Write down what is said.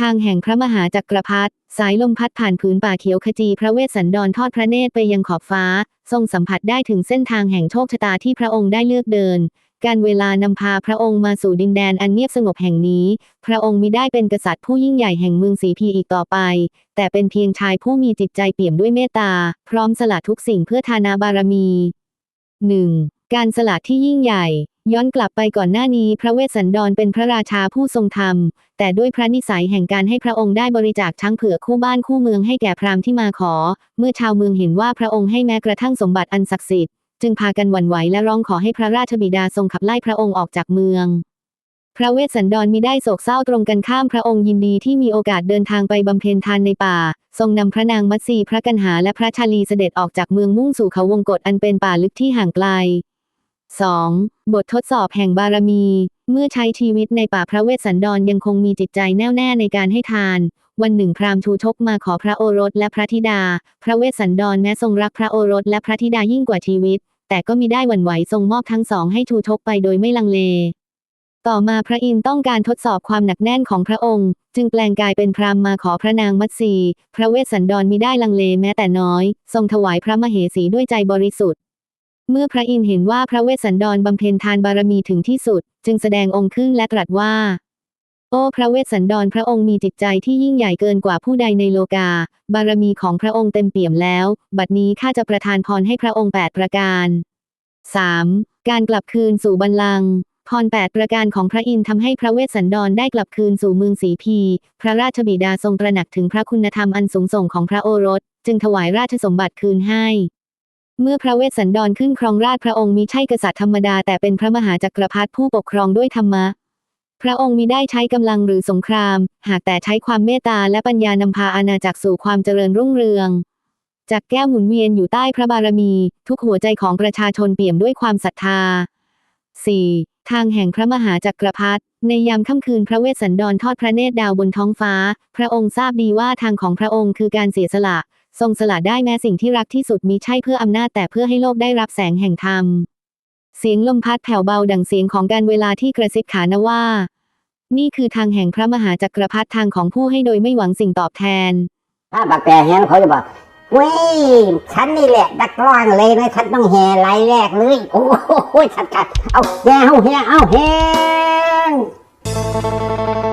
ทางแห่งพระมหาจักรพรรดิสายลมพัดผ่านผืนป่าเขียวขจีพระเวสสันดรทอดพระเนตรไปยังขอบฟ้า ทรงสัมผัสได้ถึงเส้นทางแห่งโชคชะตาที่พระองค์ได้เลือกเดิน การเวลานำพาพระองค์มาสู่ดินแดนอันเงียบสงบแห่งนี้ พระองค์มิได้เป็นกษัตริย์ผู้ยิ่งใหญ่แห่งเมืองสีพีอีกต่อไป แต่เป็นเพียงชายผู้มีจิตใจเปี่ยมด้วยเมตตา พร้อมสละทุกสิ่งเพื่อทานาบารมี 1. การสละที่ยิ่งใหญ่ ย้อนกลับไปก่อนหน้านี้พระเวสสันดรเป็นพระราชาผู้ทรงธรรม แต่ด้วยพระนิสัยแห่งการให้พระองค์ได้บริจาคช้างเผือกคู่บ้านคู่เมืองให้แก่พราหมณ์ที่มาขอ เมื่อชาวเมืองเห็นว่าพระองค์ให้แม้กระทั่งสมบัติอันศักดิ์สิทธิ์จึงพากันหวั่นไหวและร้องขอให้พระราชบิดาทรงขับไล่พระองค์ออกจากเมืองพระเวสสันดรมิได้โศกเศร้าตรงกันข้ามพระองค์ยินดีที่มีโอกาสเดินทางไปบำเพ็ญทานในป่า ทรงนำพระนางมัตสีพระกันหาและพระชาลีเสด็จออกจากเมืองมุ่งสู่เขาวงกฏอันเป็นป่าลึกที่ห่างไกล 2. บททดสอบแห่งบารมี เมื่อใช้ชีวิตในป่าพระเวสสันดรยังคงมีจิตใจแน่วแน่ในการให้ทาน วันหนึ่งพราหมณ์ชูชกมาขอพระโอรสและพระธิดา พระเวสสันดรแม้ทรงรักพระโอรสและพระธิดายิ่งกว่าชีวิต แต่ก็มิได้หวั่นไหวทรงมอบทั้งสองให้ชูชกไปโดยไม่ลังเล ต่อมาพระอินทร์ต้องการทดสอบความหนักแน่นของพระองค์ จึงแปลงกายเป็นพราหมณ์มาขอพระนางมัตสีพระเวสสันดรมิได้ลังเลแม้แต่น้อย ทรงถวายพระมเหสีด้วยใจบริสุทธิ์ เมื่อพระอินทร์เห็นว่าพระเวสสันดรบำเพ็ญทานบารมีถึงที่สุด จึงแสดงองค์ขึ้นและตรัสว่า โอ้พระเวสสันดรพระองค์มีจิตใจที่ยิ่งใหญ่เกินกว่าผู้ใดในโลกา บารมีของพระองค์เต็มเปี่ยมแล้ว บัดนี้ข้าจะประทานพรให้พระองค์แปดประการ 3. การกลับคืนสู่บัลลังก์พรแปดประการของพระอินทร์ทำให้พระเวสสันดรได้กลับคืนสู่เมืองสีพี พระราชบิดาทรงตระหนักถึงพระคุณธรรมอันสูงส่งของพระโอรส จึงถวายราชสมบัติคืนให้ เมื่อพระเวสสันดรขึ้นครองราชพระองค์มิใช่กษัตริย์ธรรมดาแต่เป็นพระมหาจักรพรรดิผู้ปกครองด้วยธรรมะ พระองค์มิได้ใช้กำลังหรือสงคราม หากแต่ใช้ความเมตตาและปัญญานำพาอาณาจักรสู่ความเจริญรุ่งเรือง จากแก้วหมุนเวียนอยู่ใต้พระบารมี ทุกหัวใจของประชาชนเปี่ยมด้วยความศรัทธา 4. ทางแห่งพระมหาจักรพรรดิในยามค่ำคืนพระเวสสันดรทอดพระเนตรดาวบนท้องฟ้า พระองค์ทราบดีว่าทางของพระองค์คือการเสียสละ ทรงสละได้แม้สิ่งที่รักที่สุดมิใช่เพื่ออำนาจแต่เพื่อให้โลกได้รับแสงแห่งธรรม เสียงลมพัดแผ่วเบาดังเสียงของการเวลาที่กระซิบขานว่า นี่คือทางแห่งพระมหาจักรพรรดิทางของผู้ให้โดยไม่หวังสิ่งตอบแทนถ้าปากแต่แหงเขาจะบอกเว้ยฉันนี่แหละดักร้างเลยนะฉันต้องแห่ไล่แรกเลย โอ้โหฉันกัดเอาแห่เอาแห่เอาแห่